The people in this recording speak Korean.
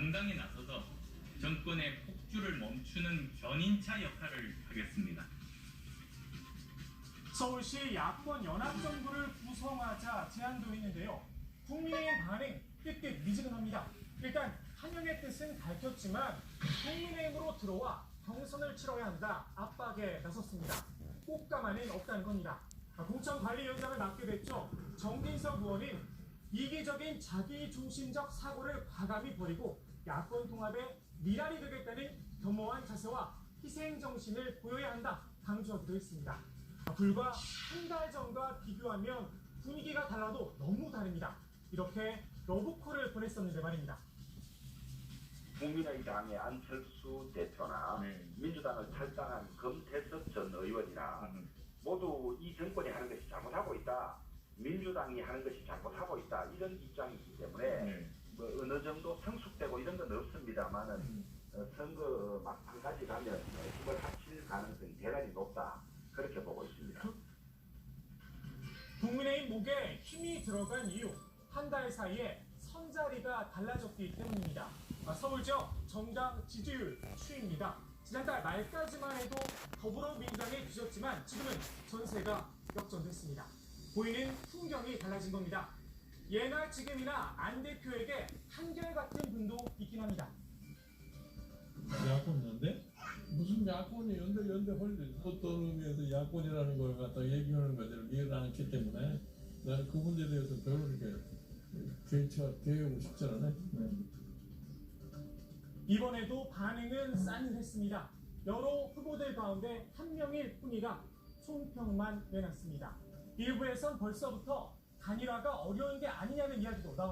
당당히 나서서 정권의 폭주를 멈추는 견인차 역할을 하겠습니다. 서울시 야권 연합정부를 구성하자 제안도 했는데요. 국민의힘 반응 삐끗미지근합니다. 일단 한영의 뜻은 밝혔지만 국민의힘으로 들어와 경선을 치러야 한다 압박에 나섰습니다. 꽃가마는 없다는 겁니다. 아, 공천관리위원장을 맡게 됐죠. 정진석 의원은 이기적인 자기 중심적 사고를 과감히 버리고 야권 통합에 미랄이 되겠다는 겸허한 자세와 희생 정신을 보여야 한다 강조하기도 했습니다. 아, 불과 한 달 전과 비교하면 분위기가 달라도 너무 다릅니다. 이렇게 러브콜을 보냈었는데 말입니다. 국민의당의 안철수 대표나 네. 민주당을 탈당한 금태섭 전 의원이나 모두 이 정권이 하는 것이 잘못하고 있다. 민주당이 하는 것이 잘못하고 있다. 이런 입장이기 때문에 네. 뭐 어느 정도 성숙되고 이런 건 없습니다만은 어, 선거 막판까지 가면 어, 힘을 합칠 가능성이 대단히 높다. 그렇게 보고 있습니다. 국민의힘 목에 힘이 들어간 이유 한 달 사이에 선자리가 달라졌기 때문입니다. 아, 서울 지역 정당 지지율 추입니다. 지난달 말까지만 해도 더불어민주당이 뒤졌지만 지금은 전세가 역전됐습니다. 보이는 풍경이 달라진 겁니다. 예나 지금이나 안 대표에게 한결같은 분도 있긴 합니다. 야권 연대? 무슨 야권이 연대 연대 헐리 어떤 의미에서 야권이라는 걸 갖다 얘기하는 것을 이해를 안 했기 때문에 나는 그 문제에 대해서 별로 이렇게 대처 대응을 쉽지 않네. 네. 이번에도 반응은 싸늘했습니다. 여러 후보들 가운데 한 명일 뿐이라 총평만 내놨습니다. 일부에선 벌써부터 단일화가 어려운 게 아니냐는 이야기도 나옵니다.